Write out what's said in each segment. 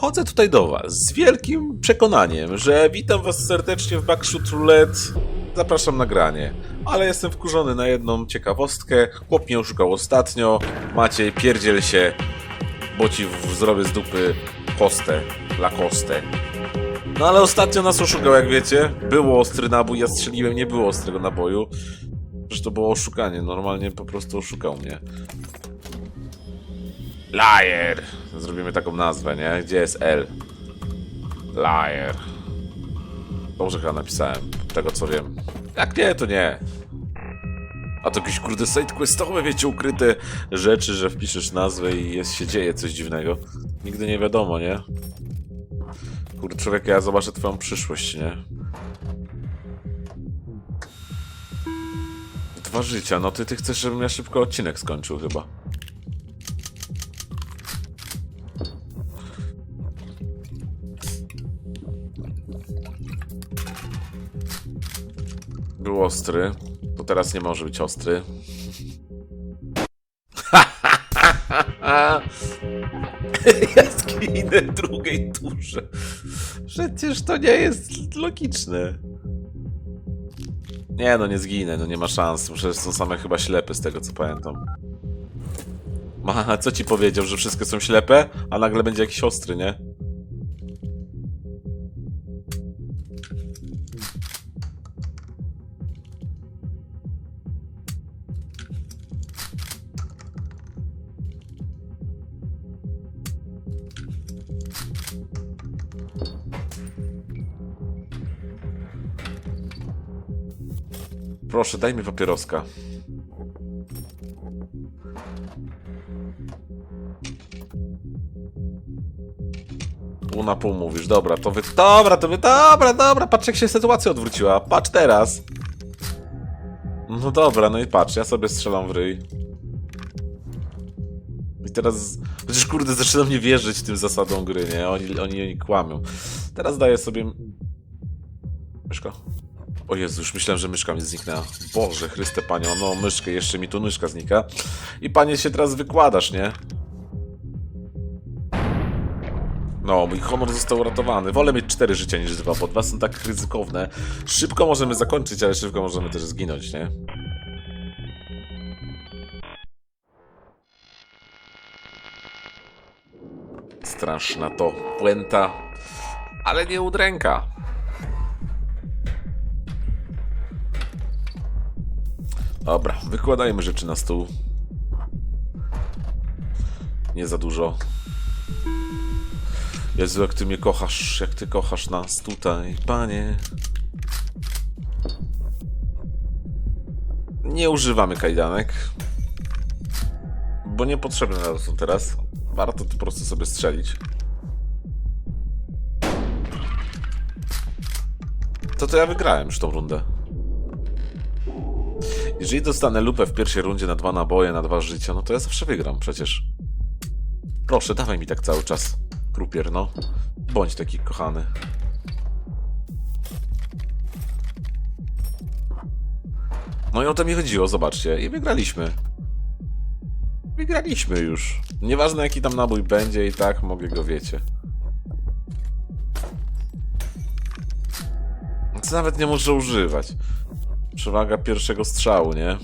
Chodzę tutaj do Was z wielkim przekonaniem, że witam Was serdecznie w Backshoot Roulette. Zapraszam na granie. Ale jestem wkurzony na jedną ciekawostkę. Chłop mnie oszukał ostatnio. Maciej, pierdziel się, bo ci zrobię z dupy hostę, lakostę. No ale ostatnio nas oszukał, jak wiecie. Było ostry nabój, ja strzeliłem, nie było ostrego naboju. Przecież to było oszukanie, normalnie po prostu oszukał mnie. Liar! Zrobimy taką nazwę, nie? Gdzie jest L? Liar. Dobrze chyba napisałem, tego co wiem. Jak nie, to nie. A to jakieś kurde site questowe, wiecie, ukryte rzeczy, że wpiszesz nazwę i jest, się dzieje coś dziwnego. Nigdy nie wiadomo, nie? Kurde, człowiek, ja zobaczę twoją przyszłość, nie? Dwa życia, no ty, ty chcesz, żebym ja szybko odcinek skończył chyba. Ostry, to teraz nie może być ostry. ja zginę w drugiej turze. Przecież to nie jest logiczne. Nie no, nie zginę, no nie ma szans. Przecież są same chyba ślepe z tego co pamiętam. Ma, co ci powiedział, że wszystkie są ślepe, a nagle będzie jakiś ostry, nie? Proszę, daj mi papieroska. Pół na pół mówisz, dobra, to wy... Dobra, to wy... Dobra, dobra, patrz jak się sytuacja odwróciła. Patrz teraz. No dobra, no i patrz, ja sobie strzelam w ryj. I teraz... Chociaż kurde, zaczynam nie wierzyć tym zasadom gry, nie? Oni, oni, oni kłamią. Teraz daję sobie... Myszko. O Jezu, już myślałem, że myszka mi zniknęła. Boże, Chryste Panią, no myszkę, jeszcze mi tu myszka znika. I Panie się teraz wykładasz, nie? No, mój honor został uratowany. Wolę mieć cztery życia niż dwa, bo dwa są tak ryzykowne. Szybko możemy zakończyć, ale szybko możemy też zginąć, nie? Straszna to puenta, ale nie udręka. Dobra, wykładajmy rzeczy na stół. Nie za dużo. Jezu, jak ty mnie kochasz, jak ty kochasz nas tutaj, panie. Nie używamy kajdanek. Bo niepotrzebne nam są teraz. Warto tu po prostu sobie strzelić. To to ja wygrałem już tą rundę. Jeżeli dostanę lupę w pierwszej rundzie na dwa naboje, na dwa życia, no to ja zawsze wygram przecież. Proszę, dawaj mi tak cały czas. Krupier, no. Bądź taki kochany. No i o to mi chodziło, zobaczcie. I wygraliśmy. Wygraliśmy już. Nieważne jaki tam nabój będzie i tak mogę go, wiecie. Co nawet nie muszę używać. Przewaga pierwszego strzału, nie?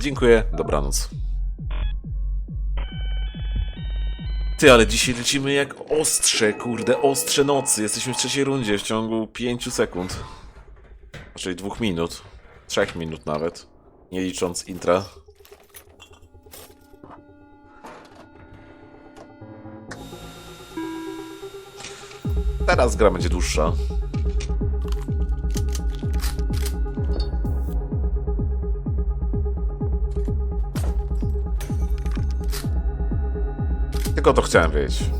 Dziękuję, dobranoc. Ty, ale dzisiaj lecimy jak ostrze, kurde, ostrze nocy. Jesteśmy w trzeciej rundzie w ciągu 5 sekund. Czyli dwóch minut. Trzech minut nawet. Nie licząc intra. Teraz gra będzie dłuższa. Tylko to chciałem wiedzieć.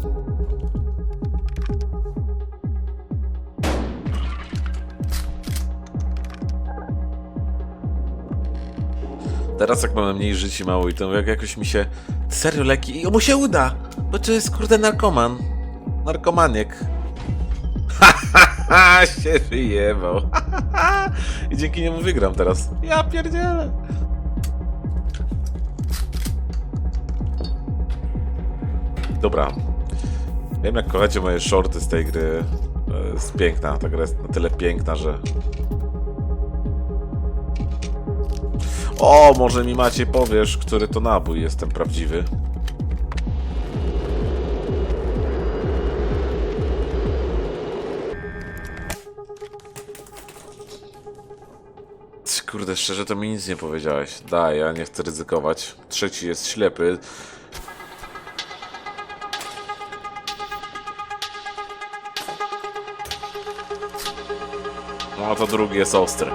Teraz jak mamy mniej żyć i mało i to jak jakoś mi się... Serio leki... I mu się uda! Bo to jest kurde narkoman. Narkomaniek. Ha, się wyjebał. I dzięki niemu wygram teraz. Ja pierdzielę. Dobra. Wiem jak kochacie moje shorty z tej gry. Jest piękna, ta gra jest na tyle piękna, że... O, może mi macie powiesz, który to nabój jest ten prawdziwy. Kurde, szczerze to mi nic nie powiedziałeś. Daj, ja nie chcę ryzykować. Trzeci jest ślepy. No a to drugi jest ostry.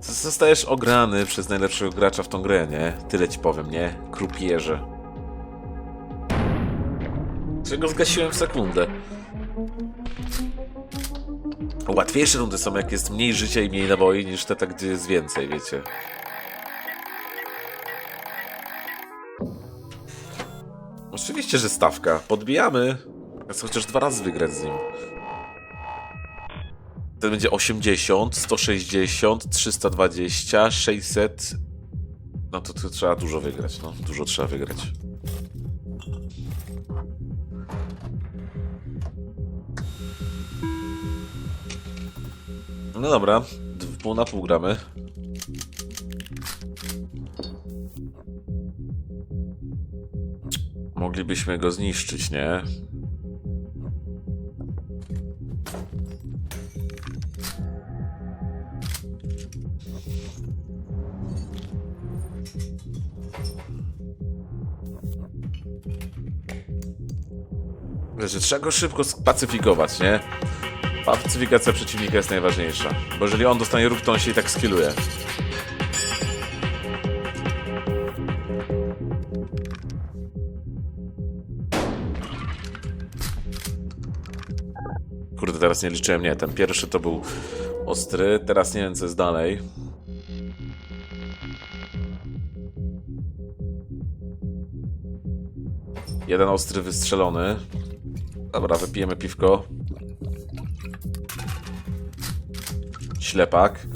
Zostajesz ograny przez najlepszego gracza w tą grę, nie? Tyle ci powiem, nie? Krupierze. Czego zgasiłem w sekundę. Łatwiejsze rundy są jak jest mniej życia i mniej naboi niż te tak, gdzie jest więcej, wiecie. Oczywiście, że stawka. Podbijamy. Chcę chociaż dwa razy wygrać z nim. To będzie 80, 160, 320, 600. No to, to trzeba dużo wygrać, no. Dużo trzeba wygrać. No dobra, pół na pół gramy. Moglibyśmy go zniszczyć, nie? Że trzeba go szybko spacyfikować, nie? Pacyfikacja przeciwnika jest najważniejsza. Bo jeżeli on dostanie ruch, to on się i tak skilluje. Kurde, teraz nie liczyłem, nie. Ten pierwszy to był ostry, teraz nie wiem co jest dalej. Jeden ostry wystrzelony. Dobra, wypijemy piwko. Ślepak.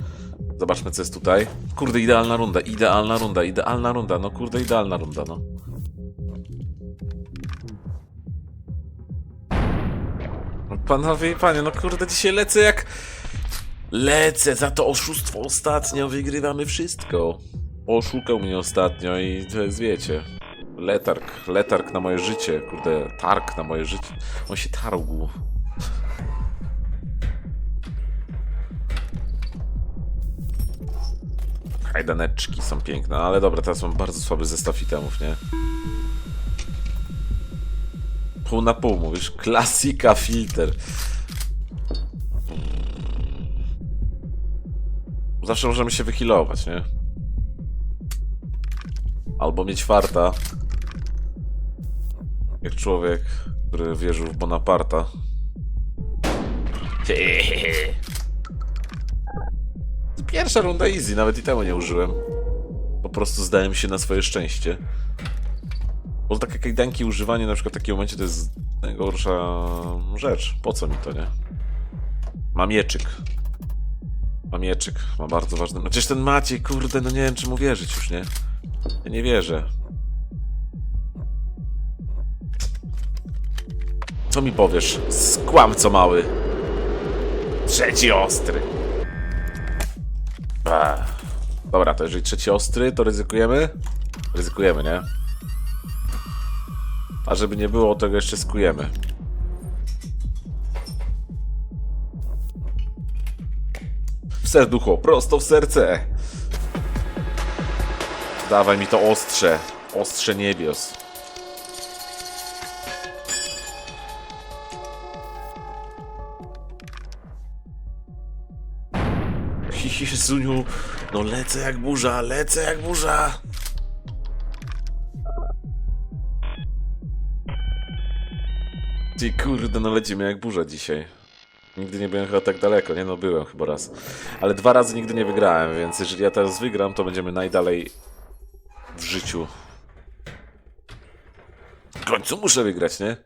Zobaczmy, co jest tutaj. Kurde, idealna runda, idealna runda, idealna runda. No kurde, idealna runda, no. No, Panowie i panie, no kurde, dzisiaj lecę jak... Lecę za to oszustwo ostatnio, wygrywamy wszystko. Oszukał mnie ostatnio i to jest, wiecie... Letarg, letarg na moje życie, kurde, targ na moje życie. On się targł. Kajdaneczki są piękne, ale dobra, teraz mam bardzo słaby zestaw itemów, nie? Pół na pół, mówisz? Klasika filter. Zawsze możemy się wyhealować, nie? Albo mieć farta. Jak człowiek, który wierzył w Bonaparta. Pierwsza runda easy, nawet i temu nie użyłem. Po prostu zdałem się na swoje szczęście. Bo takie kajdanki używanie na przykład w takim momencie to jest najgorsza rzecz. Po co mi to, nie? Mam mieczyk. Mam mieczyk, ma bardzo ważny... No Przecież ten Maciej, kurde, no nie wiem czy mu wierzyć już, nie? Ja nie wierzę. Co mi powiesz? Skłamco mały. Trzeci ostry. Ech. Dobra, to jeżeli trzeci ostry, to ryzykujemy? Ryzykujemy, nie? A żeby nie było, tego jeszcze skujemy. W serducho, prosto w serce. Dawaj mi to ostrze. Ostrze niebios. Jezuniu, no lecę jak burza, lecę jak burza. Ty kurde, no lecimy jak burza dzisiaj. Nigdy nie byłem chyba tak daleko, nie no byłem chyba raz. Ale dwa razy nigdy nie wygrałem, więc jeżeli ja teraz wygram, to będziemy najdalej w życiu. W końcu muszę wygrać, nie?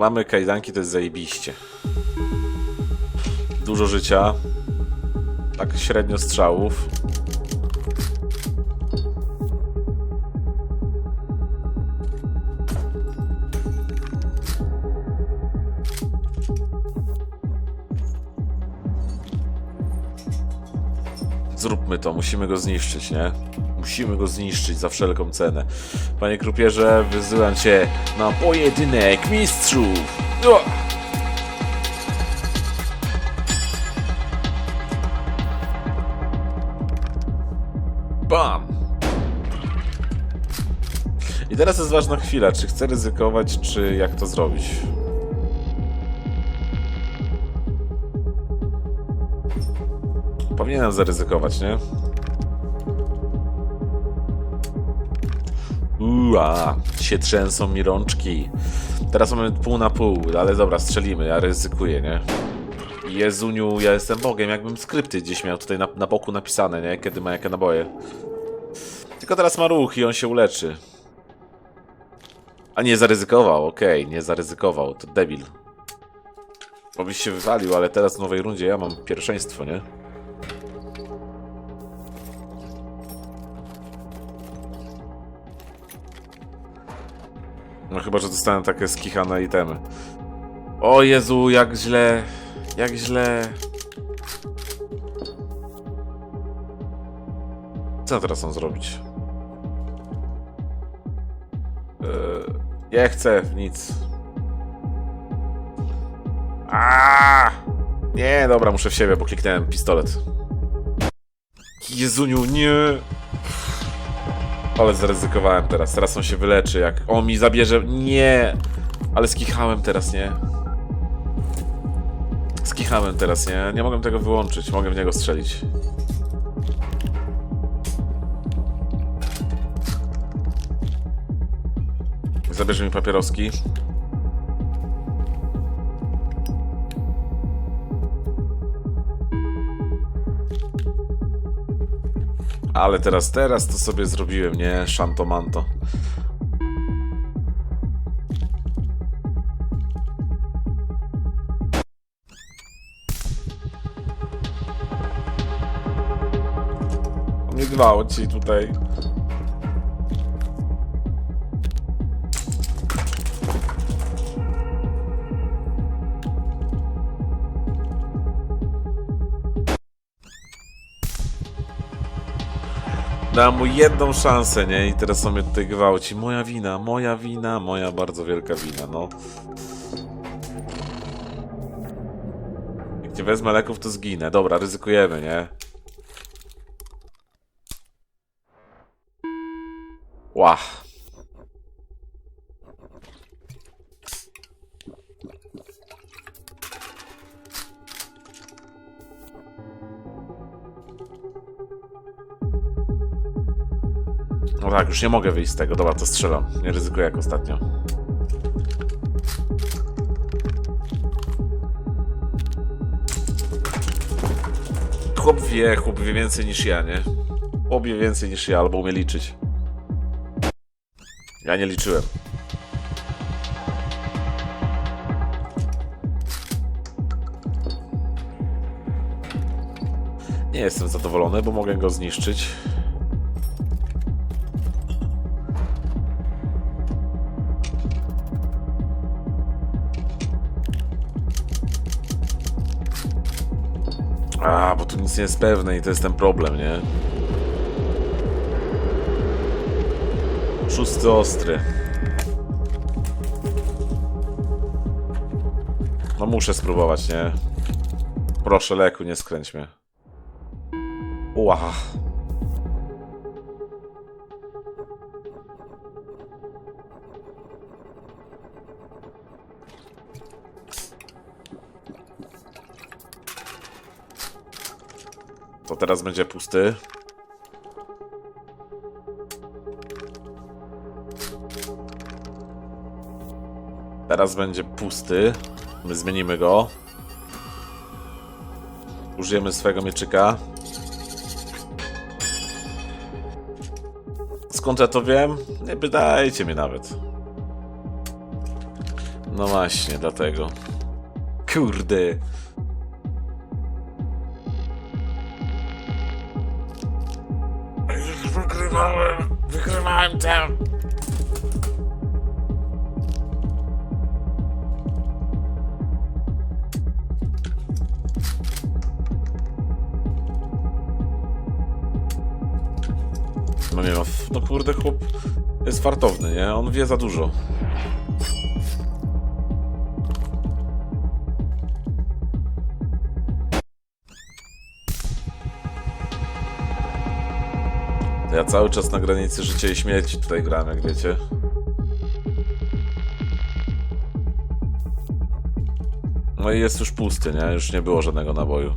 Mamy kajdanki, to jest zajebiście. Dużo życia. tak średnio strzałów. Zróbmy to, musimy go zniszczyć, nie? Musimy go zniszczyć za wszelką cenę. Panie krupierze, wyzywam cię na pojedynek mistrzów! O! Bam! I teraz jest ważna chwila, czy chcę ryzykować, czy jak to zrobić. Powinienem zaryzykować, nie? Ua, się trzęsą mi rączki. Teraz mamy pół na pół, ale dobra, strzelimy, ja ryzykuję, nie? Jezuniu, ja jestem Bogiem, jakbym skrypty gdzieś miał tutaj na, na boku napisane, nie? Kiedy ma jakie naboje. Tylko teraz ma ruch i on się uleczy. A nie zaryzykował, okej, nie zaryzykował, to debil. Bo byś się wywalił, ale teraz w nowej rundzie ja mam pierwszeństwo, nie? No chyba, że dostałem takie skichane itemy. O Jezu, jak źle. Jak źle. Co teraz mam zrobić? Eee, nie chcę nic. A! Nie, dobra, muszę w siebie, bo kliknąłem pistolet. Jezuniu, nie! Ale zaryzykowałem teraz. Teraz on się wyleczy, jak on mi zabierze. Nie! Ale skichałem teraz, nie? Skichałem teraz, nie? Nie mogłem tego wyłączyć. Mogę w niego strzelić. Zabierze mi papieroski. Ale teraz, teraz to sobie zrobiłem, nie? Shantomanto. Nie dbało ci tutaj. Dałem mu jedną szansę, nie? I teraz on mnie tutaj gwałci. Moja wina, moja wina, moja bardzo wielka wina, no. Jak nie wezmę leków, to zginę. Dobra, ryzykujemy, nie? Ła. Już nie mogę wyjść z tego. Dobra, to strzelam. Nie ryzykuję jak ostatnio. Chłop wie, chłop wie więcej niż ja, nie? Chłop wie więcej niż ja, albo umie liczyć. Ja nie liczyłem. Nie jestem zadowolony, bo mogę go zniszczyć. Nic nie jest pewne i to jest ten problem, nie? Szósty ostry. No muszę spróbować, nie? Proszę, leku, nie skręć mnie. Ła. Teraz będzie pusty. Teraz będzie pusty. My zmienimy go. Użyjemy swojego mieczyka. Skąd ja to wiem? Nie pytajcie mnie nawet. No właśnie, dlatego. Kurde. No, no kurde chłop jest fartowny, nie? On wie za dużo. Ja cały czas na granicy życia i śmierci tutaj gram, jak wiecie. No i jest już pusty, nie? Już nie było żadnego naboju.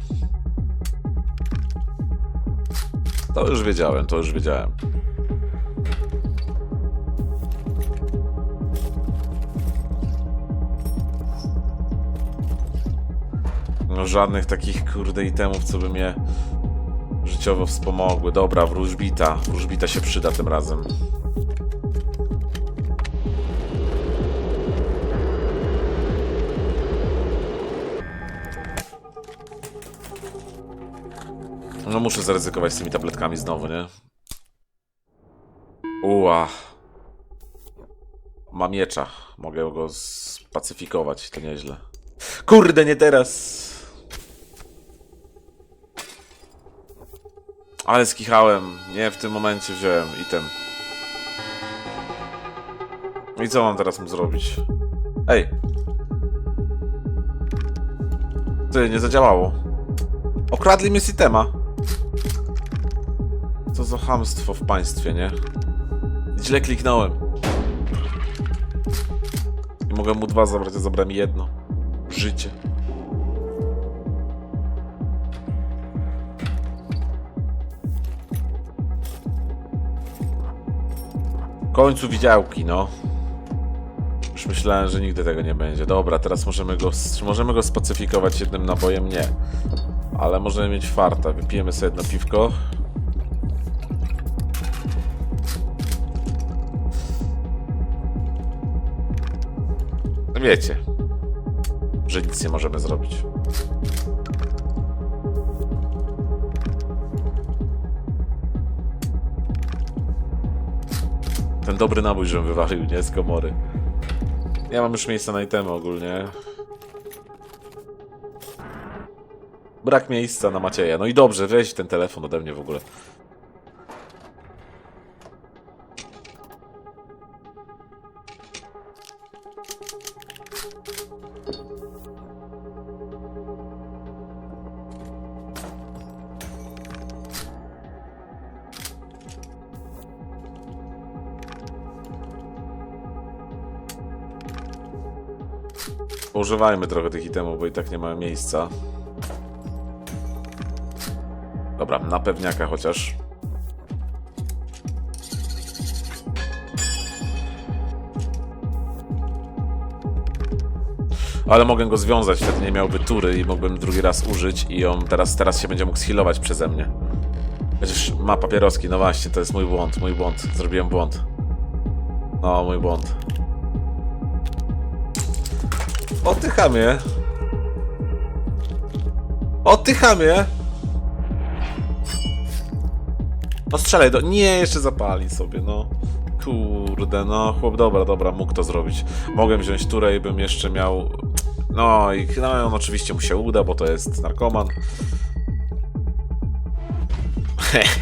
To już wiedziałem, to już wiedziałem. Żadnych takich kurde itemów, co by mnie życiowo wspomogły. Dobra, wróżbita. Wróżbita się przyda tym razem. No muszę zaryzykować z tymi tabletkami znowu, nie? Uła. Ma miecza. Mogę go spacyfikować, to nieźle. Kurde, nie teraz! Ale skichałem. Nie w tym momencie wziąłem item. I co mam teraz mu zrobić? Ej! Ty, nie zadziałało. Okradli mnie z itema. Co za chamstwo w państwie, nie? Źle kliknąłem. I mogę mu dwa zabrać, a zabrałem jedno. Życie. Końcu widziałki, no. Już myślałem, że nigdy tego nie będzie. Dobra, teraz możemy go, możemy go spacyfikować jednym nabojem? Nie. Ale możemy mieć farta. Wypijemy sobie jedno piwko. Wiecie, że nic nie możemy zrobić. Dobry nabój, żebym wywalił, nie? Z komory. Ja mam już miejsca na itemy ogólnie. Brak miejsca na Macieja. No i dobrze, weź ten telefon ode mnie w ogóle. Używajmy trochę tych itemów, bo i tak nie mamy miejsca. Dobra, na pewniaka chociaż. Ale mogę go związać, wtedy nie miałby tury i mógłbym drugi raz użyć i on teraz, teraz się będzie mógł schilować przeze mnie. Przecież ma papieroski, no właśnie, to jest mój błąd, mój błąd. Zrobiłem błąd. No, mój błąd. Oddychamie. Oddychamie. No strzelaj do... Nie, jeszcze zapali sobie, no. Kurde, no chłop, dobra, dobra, mógł to zrobić. Mogłem wziąć turę i bym jeszcze miał... No i no, on oczywiście mu się uda, bo to jest narkoman.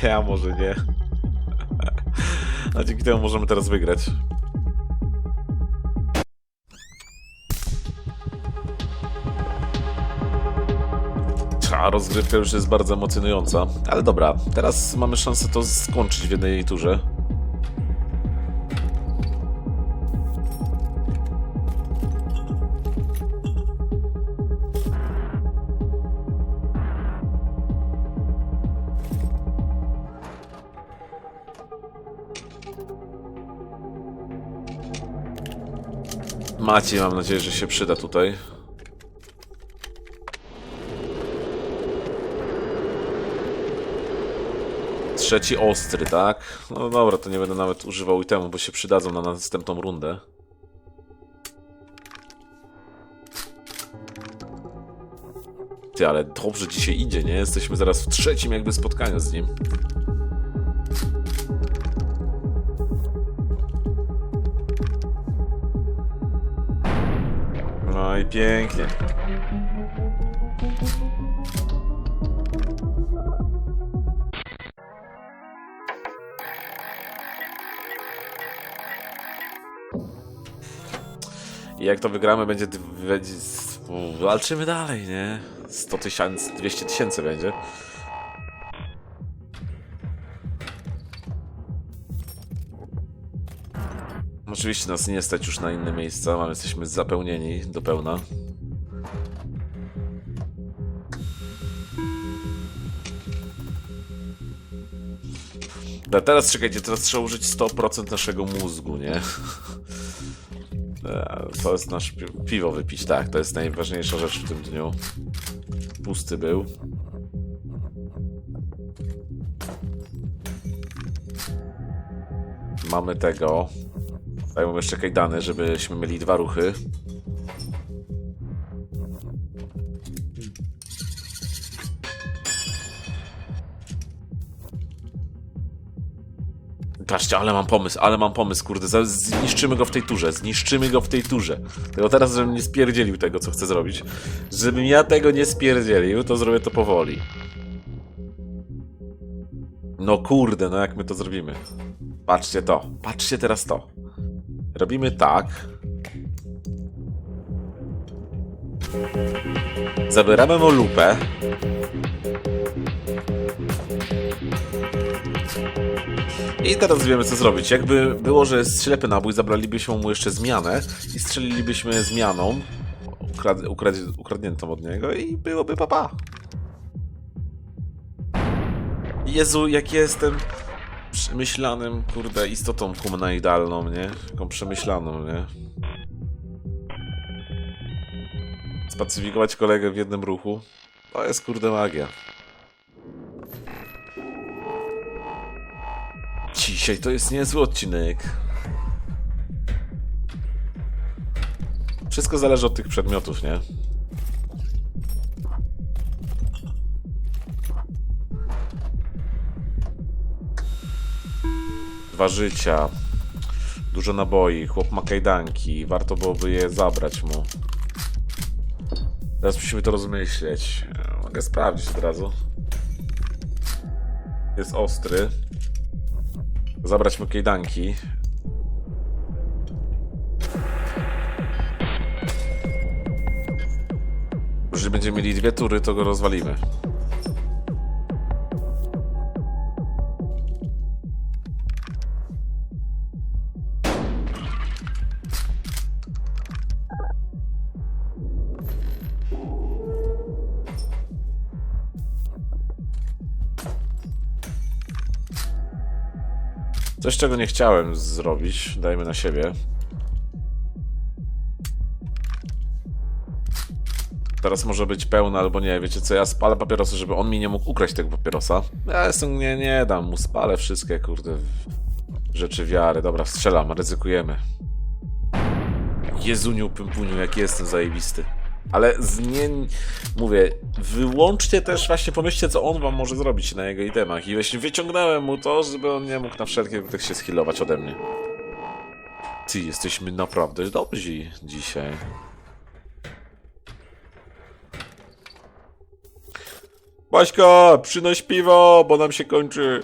A może nie. A dzięki temu możemy teraz wygrać. Ta rozgrywka już jest bardzo emocjonująca. Ale dobra, teraz mamy szansę to skończyć w jednej turze. Maciej, mam nadzieję, że się przyda tutaj. trzeci ostry, tak? No dobra, to nie będę nawet używał itemu, bo się przydadzą na następną rundę. Ty, ale dobrze dzisiaj idzie, nie? Jesteśmy zaraz w trzecim jakby spotkaniu z nim. No i pięknie. I jak to wygramy, będzie. będzie walczymy dalej, nie? 100 tysięcy, 200 tysięcy będzie. Oczywiście nas nie stać już na inne miejsca, mamy, jesteśmy zapełnieni do pełna. Teraz czekajcie, teraz trzeba użyć 100% naszego mózgu, nie? To jest nasz pi piwo wypić, tak, to jest najważniejsza rzecz w tym dniu. Pusty był. Mamy tego. Dajmy jeszcze kajdany, żebyśmy mieli dwa ruchy. Patrzcie, ale mam pomysł, ale mam pomysł, kurde, zniszczymy go w tej turze, zniszczymy go w tej turze. Tylko teraz, żebym nie spierdzielił tego, co chcę zrobić. Żebym ja tego nie spierdzielił, to zrobię to powoli. No kurde, no jak my to zrobimy? Patrzcie to, patrzcie teraz to. Robimy tak. Zabieramy mu lupę. I teraz wiemy co zrobić. Jakby było, że jest ślepy nabój, zabralibyśmy mu jeszcze zmianę i strzelilibyśmy zmianą ukrad ukrad ukradniętą od niego i byłoby papa. Jezu, jak jestem przemyślanym, kurde, istotą humanoidalną, nie? Taką przemyślaną, nie? Spacyfikować kolegę w jednym ruchu. To jest, kurde, magia. Dzisiaj to jest niezły odcinek. Wszystko zależy od tych przedmiotów, nie? Dwa życia. Dużo naboi. Chłop ma kajdanki. Warto byłoby je zabrać mu. Teraz musimy to rozmyśleć. Mogę sprawdzić od razu. Jest ostry. Zabrać mu kajdanki. Jeżeli będziemy mieli dwie tury, to go rozwalimy. Coś, czego nie chciałem zrobić, dajmy na siebie. Teraz może być pełna albo nie, wiecie co, ja spalę papierosy, żeby on mi nie mógł ukraść tego papierosa. Ja jestem, nie, nie dam mu, spalę wszystkie, kurde, rzeczy wiary. Dobra, strzelam, ryzykujemy. Jezuniu, pympuniu, jaki jestem zajebisty. Ale z. Mówię, wyłączcie też, właśnie pomyślcie, co on wam może zrobić na jego itemach. I właśnie wyciągnąłem mu to, żeby on nie mógł na wszelki wypadek się skillować ode mnie. Ty, jesteśmy naprawdę dobrzy dzisiaj. Baśka, przynoś piwo, bo nam się kończy.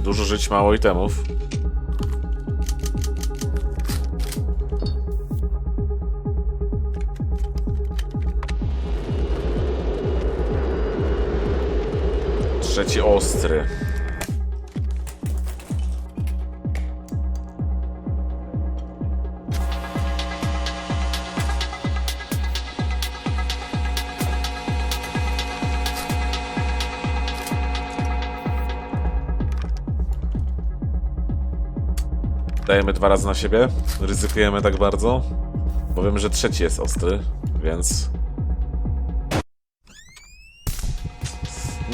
Dużo żyć, mało itemów. Trzeci ostry. Dajemy dwa razy na siebie. Ryzykujemy tak bardzo. Bo wiemy, że trzeci jest ostry, więc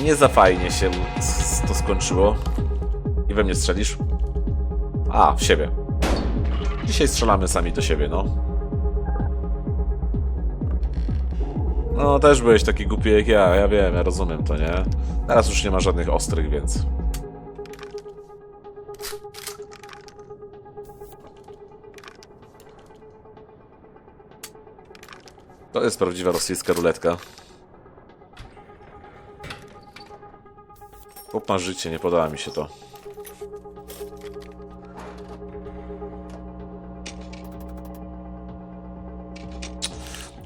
nie za fajnie się to skończyło. I we mnie strzelisz? A, w siebie. Dzisiaj strzelamy sami do siebie, no. No, też byłeś taki głupi jak ja, ja wiem, ja rozumiem to, nie? Teraz już nie ma żadnych ostrych, więc... To jest prawdziwa rosyjska ruletka. Ma życie, nie podoba mi się to.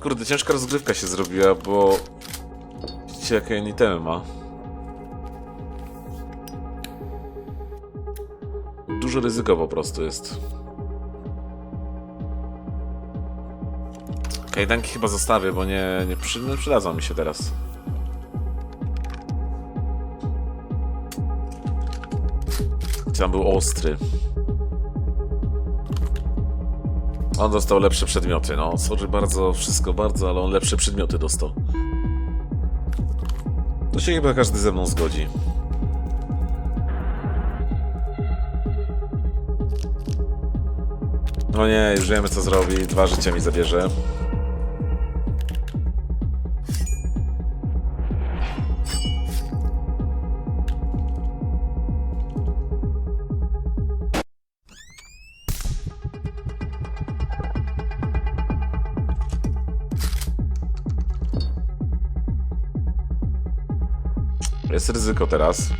Kurde, ciężka rozgrywka się zrobiła, bo... Widzicie, jakie itemy ma. Dużo ryzyko po prostu jest. Kajdanki chyba zostawię, bo nie, nie, przy, nie przydadzą mi się teraz. Był ostry. On dostał lepsze przedmioty, no. Sorry bardzo, wszystko bardzo, ale on lepsze przedmioty dostał. To się chyba każdy ze mną zgodzi. No nie, już wiemy co zrobi. Dwa życia mi zabierze. Jest ryzyko teraz.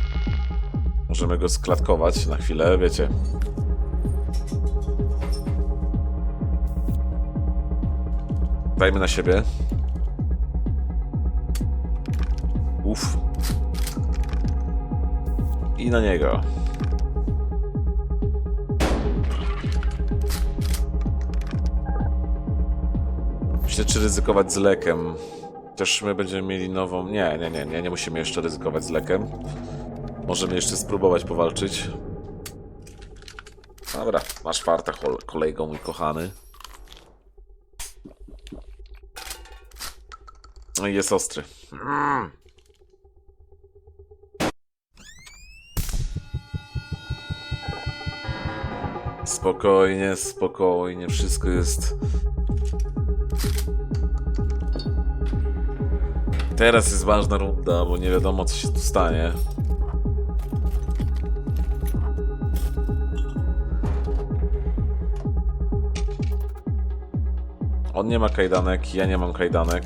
Możemy go sklatkować na chwilę, wiecie. Dajmy na siebie. Uf. I na niego. Myślę, czy ryzykować z lekiem. Też my będziemy mieli nową. Nie, nie, nie, nie, nie musimy jeszcze ryzykować z lekiem. Możemy jeszcze spróbować powalczyć. Dobra, masz farta, kolego mój kochany. No i jest ostry. Mm. Spokojnie, spokojnie, wszystko jest. Teraz jest ważna runda, bo nie wiadomo co się tu stanie. On nie ma kajdanek, ja nie mam kajdanek.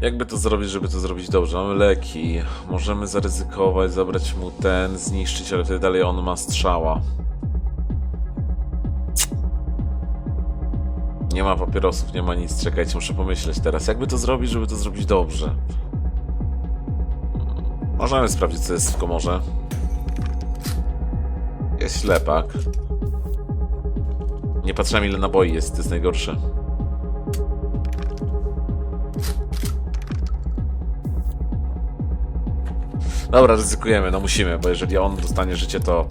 Jakby to zrobić, żeby to zrobić dobrze? Mamy leki. Możemy zaryzykować, zabrać mu ten, zniszczyć, ale wtedy dalej on ma strzała. Nie ma papierosów, nie ma nic. Czekajcie, muszę pomyśleć teraz. Jakby to zrobić, żeby to zrobić dobrze? Możemy sprawdzić, co jest w komorze. Jest ślepak. Nie patrzyłem, ile naboi jest, to jest najgorsze. Dobra, ryzykujemy, no musimy, bo jeżeli on dostanie życie, to